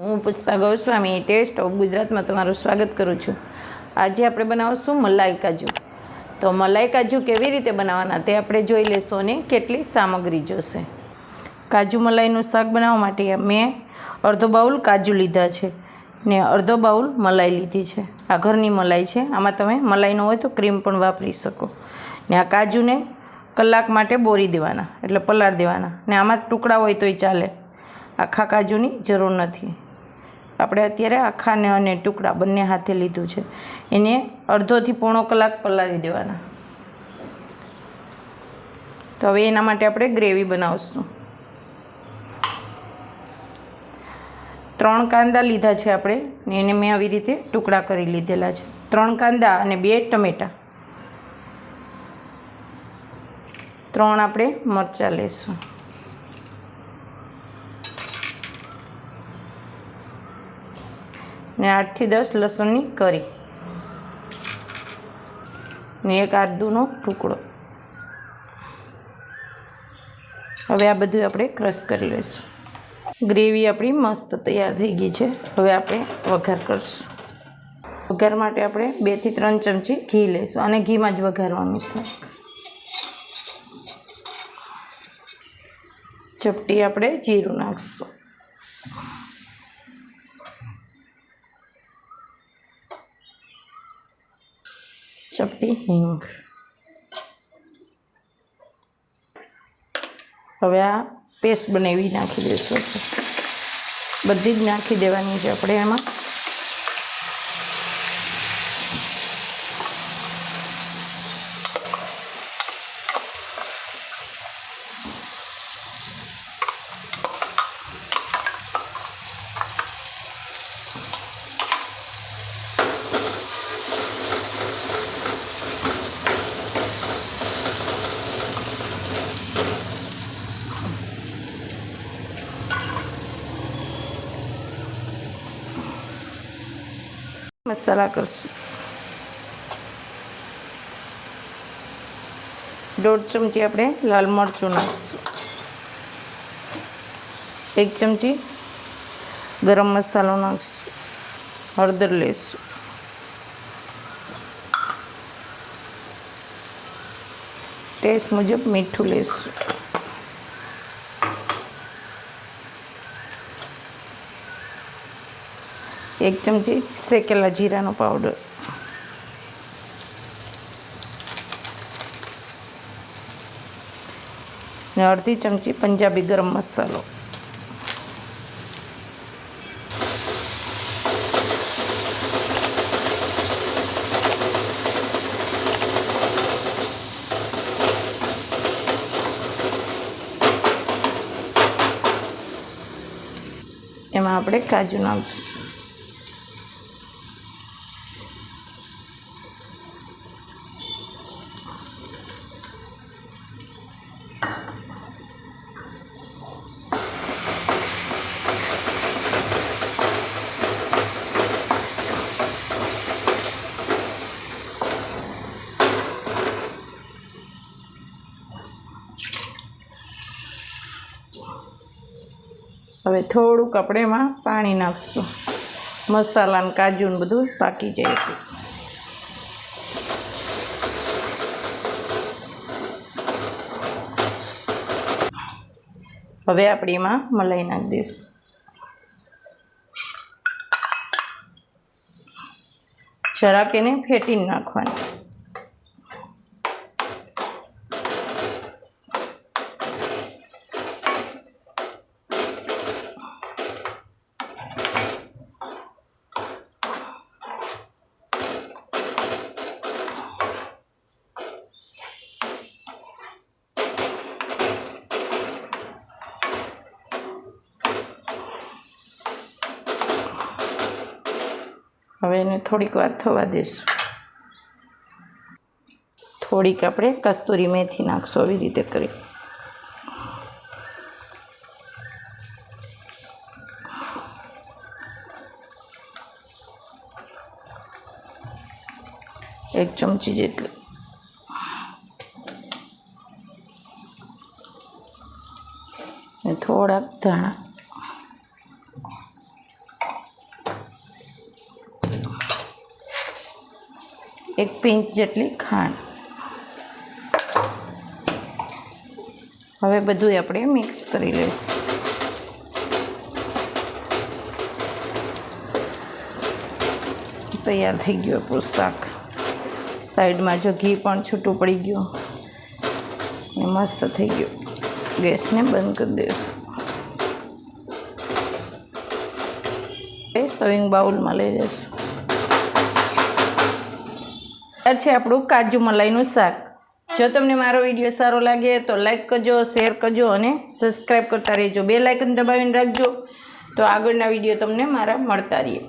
હું Pushpa Goswami test of ગુજરાતમાં તમારું સ્વાગત કરું છું. આજે આપણે બનાવશું મલાઈ કાજુ. તો મલાઈ કાજુ કેવી રીતે બનાવવાના તે આપણે જોઈ લેશું અને કેટલી સામગ્રી જોશે. કાજુ મલાઈનું શાક બનાવવા માટે મેં અડધો બાઉલ કાજુ લીધા છે ને અડધો બાઉલ મલાઈ લીધી છે. આ ઘરની મલાઈ છે. આમાં તમે મલાઈનો હોય તો ક્રીમ પણ વાપરી શકો. ને આ કાજુને કલાક માટે બોરી દેવાના, એટલે પલાળ દેવાના. ને આમાં ટુકડા હોય તોય ચાલે. આખા કાજુની જરૂર નથી. આપણે અત્યારે આખાને અને ટુકડા બંને હાથે લીધું છે. એને અડધોથી પોણો કલાક પલાળી દેવાના. તો હવે એના માટે આપણે ગ્રેવી બનાવશું. ત્રણ કાંદા લીધા છે આપણે ને એને મેં આવી રીતે ટુકડા કરી લીધેલા છે. ત્રણ કાંદા અને બે ટમેટાં. ત્રણ આપણે મરચાં લઈશું ને આઠથી દસ લસણની કરી. ને એક આદુનો ટુકડો. હવે આ બધું આપણે ક્રશ કરી લઈશું. ગ્રેવી આપણી મસ્ત તૈયાર થઈ ગઈ છે. હવે આપણે વઘાર કરશું. વઘાર માટે આપણે બેથી ત્રણ ચમચી ઘી લઈશું. અને ઘીમાં જ વઘારવાનું છે. ચપટી આપણે જીરું નાખીશું. ચપટી હવે આ પેસ્ટ બનાવી નાખી દઈશું. બધી જ નાખી દેવાની છે આપણે એમાં. મસાલા કરશું દોઢ ચમચી આપણે લાલ મરચું નાખીશું એક ચમચી ગરમ મસાલો નાખીશું હળદર લઈશું ટેસ્ટ મુજબ મીઠું લઈશું એક ચમચી શેકેલા જીરાનો પાવડર ને અડધી ચમચી પંજાબી ગરમ મસાલો. એમાં આપણે કાજુ નાખીશું. હવે થોડુંક કપડેમાં પાણી નાખશું. મસાલા ને કાજુ ને બધું પાકી જાય છે હવે આપણે એમાં મલાઈ નાખી દઈશું. જરાક એને ફેટીને નાખવાની. હવે એને થોડીક વાર થવા દઈશું થોડીક આપણે કસ્તુરી મેથી નાખશું આવી રીતે કરી. એક ચમચી જેટલી. થોડાક ધાણા. એક પિંચ જેટલી ખાંડ. હવે બધું આપણે મિક્સ કરી લઈશું. તૈયાર થઈ ગયું આપણું શાક. સાઈડમાં જો ઘી પણ છૂટું પડી ગયું. ને મસ્ત થઈ ગયું. ગેસને બંધ કરી દઈશું. એ સર્વિંગ બાઉલમાં લઈ જઈશું. આ છે આપણું કાજુ મલાઈનું શાક. જો તમને મારો વીડિયો સારો લાગે તો લાઈક કરજો શેર કરજો અને સબસ્ક્રાઈબ કરતા રહેજો. બે લાઇકન દબાવીને રાખજો. તો આગળના વીડિયો તમને મારા મળતા રહીએ.